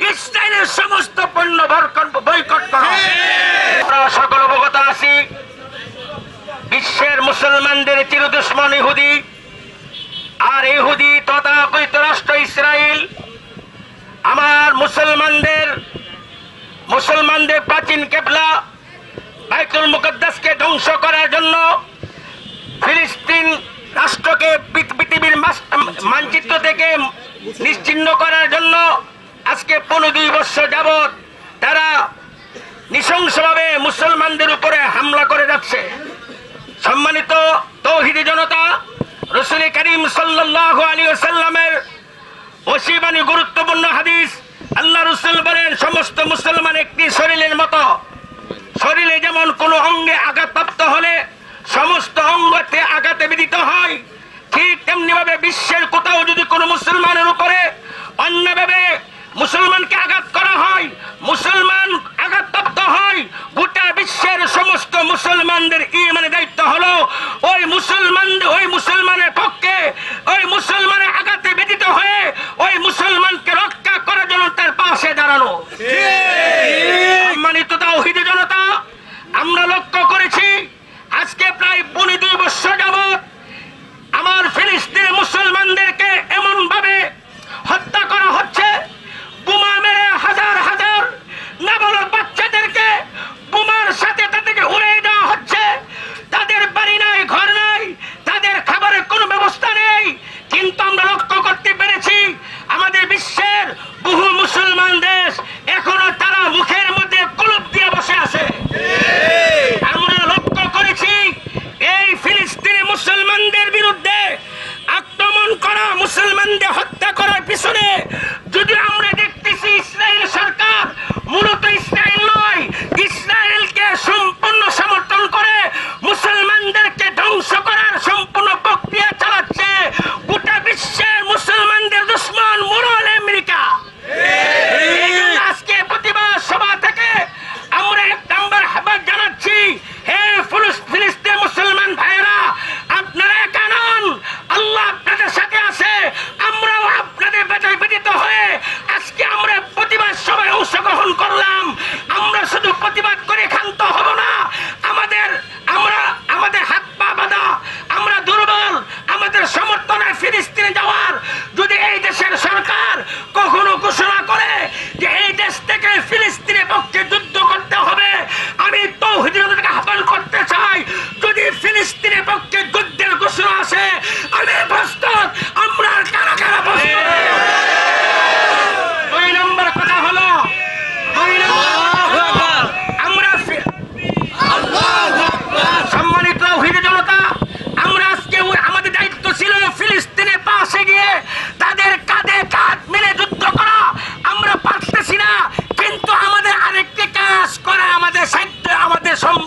ইসরায়েলের সমস্ত পণ্য বয়কট করা। সকল অবগত আছি বিশ্বের মুসলমানদের চিরদুশ্মন ইহুদি আর ইহুদি তথাকথিত রাষ্ট্র ইসরায়েল আমার মুসলমানদের মুসলমানদের প্রাচীন কেবলা বাইতুল মুকদ্দাসকে ধ্বংস করার জন্য ফিলিস্তিন রাষ্ট্রকে পৃথিবীর মানচিত্র থেকে নিশ্চিহ্ন করার জন্য আজকে পনেরো দুই বছর যাবৎ তারা নৃশংসভাবে মুসলমানদের উপরে হামলা করে যাচ্ছে। সম্মানিত তৌহিদি জনতা, রসুল করিম সাল্লাহ আলী সাল্লামের ওসিবানী গুরুত্বপূর্ণ হাদিস, আল্লাহ রসুল বলেন, সমস্ত মুসলমান একটি শরীরের মতো। শরীরে যেমন কোনো অঙ্গে আঘাতপ্রাপ্ত হলে সমস্ত অঙ্গতে আঘাতে বিদিত হয়, ঠিক তেমনি ভাবে বিশ্বের কোথাও যদি কোনো মুসলমানের উপরে অন্যভাবে মুসলমানকে আঘাত করা হয় মুসলমান আঘাতপ্রাপ্ত হয় গোটা বিশ্বের সমস্ত মুসলমানদের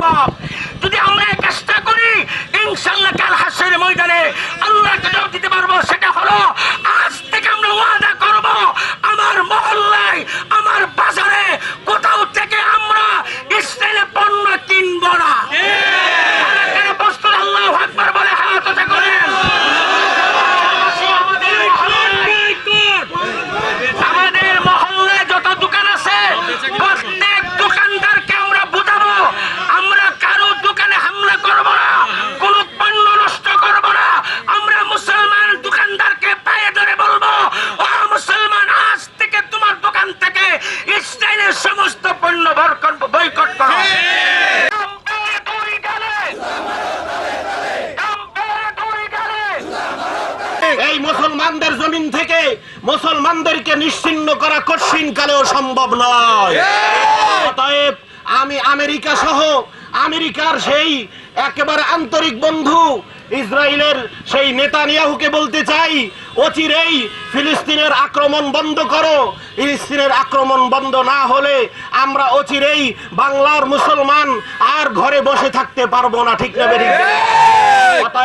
সম্ভব যদি আমরা এই কাজটা করি, ইনশাল্লাহ কাল হাসের ময়দানে আল্লাহকে জবাব দিতে পারব। সেটা হলো আজ থেকে আমরা ওয়াদা করব আমার মহল্লায় আমার বাজারে কোথাও থেকে আমরা ইসরায়েলের পণ্য কিনবো না কারা কারা প্রস্তুত আল্লাহ আকবার বলে হাত উঁচা করেন আমাদের মহল্লায়- আমাদের মহল্লায় যত দোকান আছে প্রত্যেক দোকানদারকে আমরা বুঝাবো আমরা কারও দোকানে হামলা করব না কোন পণ্য নষ্ট করব না আমরা মুসলমান দোকানদারকে পায়ে ধরে বলব ও মুসলমান আজ থেকে তোমার দোকান থেকে ইসরায়েলের সমস্ত পণ্য বয়কট করো কাম্পে দুই গালে কাম্পে দুই গালে এই মুসলমানদের জমিন থেকে মুসলমানদেরকে নিশ্চিন্ন করা কঠিন কালেও সম্ভব নয়। অতএব আমি আমেরিকা সহ আমেরিকার সেই একেবারে আন্তরিক বন্ধু ইসরায়েলের সেই নেতানিয়াহুকে বলতে চাই অচিরেই ফিলিস্তিনের আক্রমণ বন্ধ করো। ফিলিস্তিনের আক্রমণ বন্ধ না হলে আমরা অচিরেই বাংলার মুসলমান আর ঘরে বসে থাকতে পারব না ঠিক না বেরিয়ে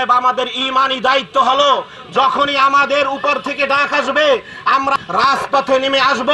অতএব আমাদের ইমানি দায়িত্ব হলো, যখনই আমাদের উপর থেকে ডাক আসবে, আমরা রাজপথে নেমে আসব।